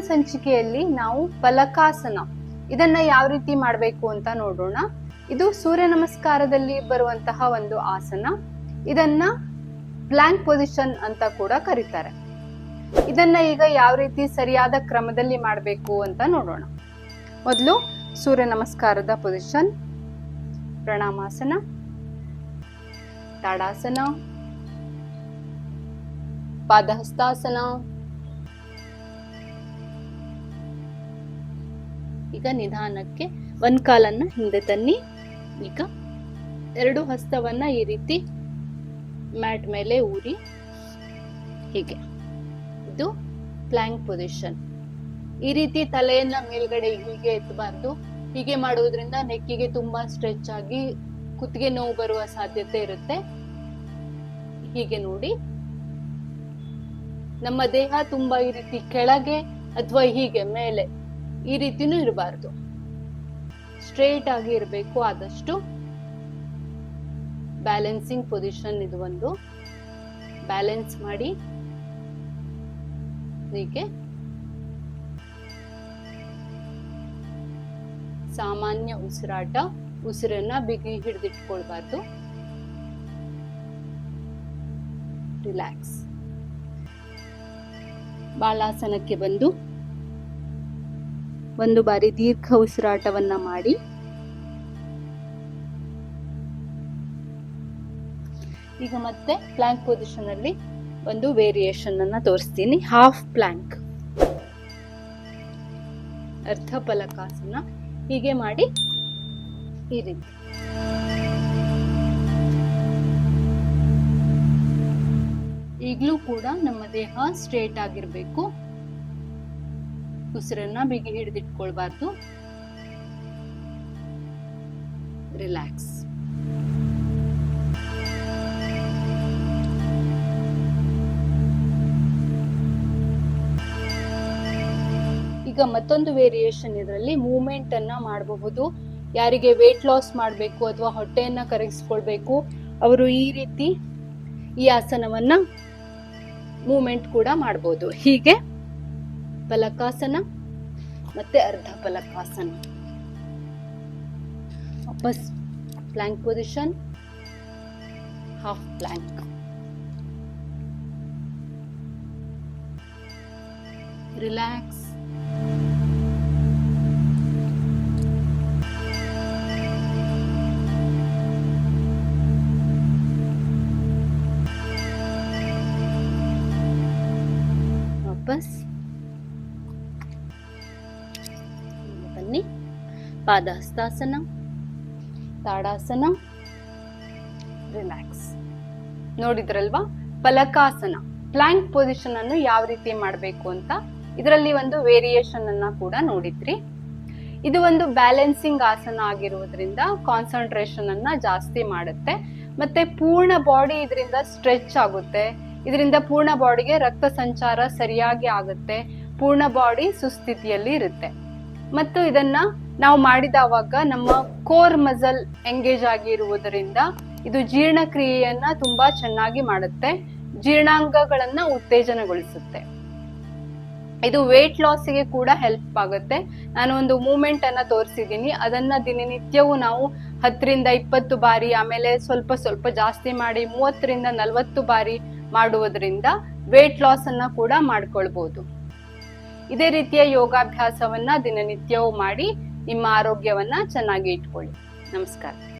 ಸಂಚಿಕೆಯಲ್ಲಿ ನಾವು ಫಲಕಾಸನ. ಇದನ್ನ ಯಾವ ರೀತಿ ಮಾಡಬೇಕು ಅಂತ ನೋಡೋಣ ಇದು ಸೂರ್ಯ ನಮಸ್ಕಾರದಲ್ಲಿ ಬರುವಂತಹ ಒಂದು ಆಸನ. ಇದನ್ನ ಬ್ಲಾಂಕ್ ಪೊಸಿಷನ್ ಅಂತ ಕೂಡ ಕರೀತಾರೆ. ಇದನ್ನ ಈಗ ಯಾವ ರೀತಿ ಸರಿಯಾದ ಕ್ರಮದಲ್ಲಿ ಮಾಡಬೇಕು ಅಂತ ನೋಡೋಣ ಮೊದಲು ಸೂರ್ಯ ನಮಸ್ಕಾರದ ಪೊಸಿಷನ್. ಪ್ರಣಾಮಾಸನ. ತಾಡಾಸನ. ಪಾದಹಸ್ತಾಸನ. ಈಗ ನಿಧಾನಕ್ಕೆ ಒಂದ್ ಕಾಲನ್ನ ಹಿಂದೆ ತನ್ನಿ. ಈಗ ಎರಡು ಹಸ್ತವನ್ನ ಈ ರೀತಿ ಮ್ಯಾಟ್ ಮೇಲೆ ಊರಿ. ಹೀಗೆ. ಇದು ಪ್ಲಾಂಕ್ ಪೊಸಿಷನ್. ಈ ರೀತಿ ತಲೆಯನ್ನ ಮೇಲ್ಗಡೆ ಹೀಗೆ ಎತ್ತಬಾರ್ದು ಹೀಗೆ ಮಾಡುವುದರಿಂದ ನೆಕ್ಕಿಗೆ ತುಂಬಾ ಸ್ಟ್ರೆಚ್ ಆಗಿ ಕುತ್ತಿಗೆ ನೋವು ಬರುವ ಸಾಧ್ಯತೆ ಇರುತ್ತೆ. ಹೀಗೆ ನೋಡಿ. ನಮ್ಮ ದೇಹ ತುಂಬಾ ಈ ರೀತಿ ಕೆಳಗೆ ಅಥವಾ ಹೀಗೆ ಮೇಲೆ ಈ ರೀತಿನೂ ಇರಬಾರ್ದು. ಸ್ಟ್ರೇಟ್ ಆಗಿ ಇರಬೇಕು ಆದಷ್ಟು ಬ್ಯಾಲೆನ್ಸಿಂಗ್ ಪೊಸಿಷನ್ ಇದು ಒಂದು. ಬ್ಯಾಲೆನ್ಸ್ ಮಾಡಿ ಹೀಗೆ ಸಾಮಾನ್ಯ ಉಸಿರಾಟ, ಉಸಿರನ್ನ ಬಿಗಿ ಹಿಡಿದಿಟ್ಕೊಳ್ಬಾರ್ದು. ರಿಲ್ಯಾಕ್ಸ್ ಬಾಲಾಸನಕ್ಕೆ ಬಂದು ಒಂದು ಬಾರಿ ದೀರ್ಘ ಉಸಿರಾಟವನ್ನ ಮಾಡಿ. ಈಗ ಮತ್ತೆ ಪ್ಲ್ಯಾಂಕ್ ಪೊಸಿಷನ್ ಅಲ್ಲಿ ಒಂದು ವೇರಿಯೇಷನ್ ಅನ್ನ ತೋರಿಸ್ತೀನಿ. ಹಾಫ್ ಪ್ಲ್ಯಾಂಕ್ ಅರ್ಧ ಫಲಕಾಸನ ಹೀಗೆ ಮಾಡಿ ಈ ರೀತಿ. ಈಗಲೂ ಕೂಡ ನಮ್ಮ ದೇಹ ಸ್ಟ್ರೇಟ್ ಆಗಿರ್ಬೇಕು. ಉಸಿರನ್ನ ಬಿಗಿ ಹಿಡಿದಿಟ್ಕೊಳ್ಬಾರ್ದು. ರಿಲ್ಯಾಕ್ಸ್ ಈಗ ಮತ್ತೊಂದು ವೇರಿಯೇಷನ್ ಇದರಲ್ಲಿ ಮೂವ್ಮೆಂಟ್ ಅನ್ನ ಮಾಡಬಹುದು. ಯಾರಿಗೆ ವೇಟ್ ಲಾಸ್ ಮಾಡಬೇಕು ಅಥವಾ ಹೊಟ್ಟೆಯನ್ನ ಕರಗಿಸ್ಕೊಳ್ಬೇಕು, ಅವರು ಈ ರೀತಿ ಈ ಆಸನವನ್ನ ಮೂವ್ಮೆಂಟ್ ಕೂಡ ಮಾಡಬಹುದು ಹೀಗೆ ಫಲಕಾಸನ ಮತ್ತೆ ಅರ್ಧ ಫಲಕಾಸನ. ವಾಪಸ್ plank position half plank relax ವಾಪಸ್ ಪಾದಹಸ್ತಾಸನ, ತಾಡಾಸನ, ರಿಲ್ಯಾಕ್ಸ್. ನೋಡಿದ್ರಲ್ವಾ? ಫಲಕಾಸನ. ಪ್ಲಾಂಕ್ ಪೊಸಿಷನ್ ಅನ್ನು ಯಾವ ರೀತಿ ಮಾಡಬೇಕು ಅಂತ? ಇದರಲ್ಲಿ ಒಂದು ವೇರಿಯೇಷನ್ ಅನ್ನ ಕೂಡ ನೋಡಿದ್ರಿ. ಇದು ಒಂದು ಬ್ಯಾಲೆನ್ಸಿಂಗ್ ಆಸನ ಆಗಿರುವುದರಿಂದ ಕಾನ್ಸಂಟ್ರೇಷನ್ ಅನ್ನ ಜಾಸ್ತಿ ಮಾಡುತ್ತೆ. ಮತ್ತೆ ಪೂರ್ಣ ಬಾಡಿ ಇದರಿಂದ ಸ್ಟ್ರೆಚ್ ಆಗುತ್ತೆ. ಇದರಿಂದ ಪೂರ್ಣ ಬಾಡಿಗೆ ರಕ್ತ ಸಂಚಾರ ಸರಿಯಾಗಿ ಆಗುತ್ತೆ. ಪೂರ್ಣ ಬಾಡಿ ಸುಸ್ಥಿತಿಯಲ್ಲಿ ಇರುತ್ತೆ. ಮತ್ತು ಇದನ್ನ ನಾವು ಮಾಡಿದವಾಗ ನಮ್ಮ ಕೋರ್ ಮಸಲ್ ಎಂಗೇಜ್ ಆಗಿರುವುದರಿಂದ ಇದು ಜೀರ್ಣಕ್ರಿಯೆಯನ್ನ ತುಂಬಾ ಚೆನ್ನಾಗಿ ಮಾಡುತ್ತೆ, ಜೀರ್ಣಾಂಗಗಳನ್ನ ಉತ್ತೇಜನಗೊಳಿಸುತ್ತೆ. ಇದು ವೇಟ್ ಲಾಸಿಗೆ ಕೂಡ ಹೆಲ್ಪ್ ಆಗುತ್ತೆ. ನಾನು ಒಂದು ಮೂಮೆಂಟ್ ಅನ್ನ ತೋರಿಸಿದ್ದೀನಿ. ಅದನ್ನ ದಿನನಿತ್ಯವೂ ನಾವು ಹತ್ತರಿಂದ ಇಪ್ಪತ್ತು ಬಾರಿ, ಆಮೇಲೆ ಸ್ವಲ್ಪ ಸ್ವಲ್ಪ ಜಾಸ್ತಿ ಮಾಡಿ ಮೂವತ್ತರಿಂದ ನಲವತ್ತು ಬಾರಿ ಮಾಡುವುದರಿಂದ ವೇಟ್ ಲಾಸ್ ಅನ್ನ ಕೂಡ ಮಾಡ್ಕೊಳ್ಬಹುದು ಇದೇ ರೀತಿಯ ಯೋಗಾಭ್ಯಾಸವನ್ನ ದಿನನಿತ್ಯವೂ ಮಾಡಿ ನಿಮ್ಮ ಆರೋಗ್ಯವನ್ನ ಚೆನ್ನಾಗಿ ಇಟ್ಕೊಳ್ಳಿ. ನಮಸ್ಕಾರ.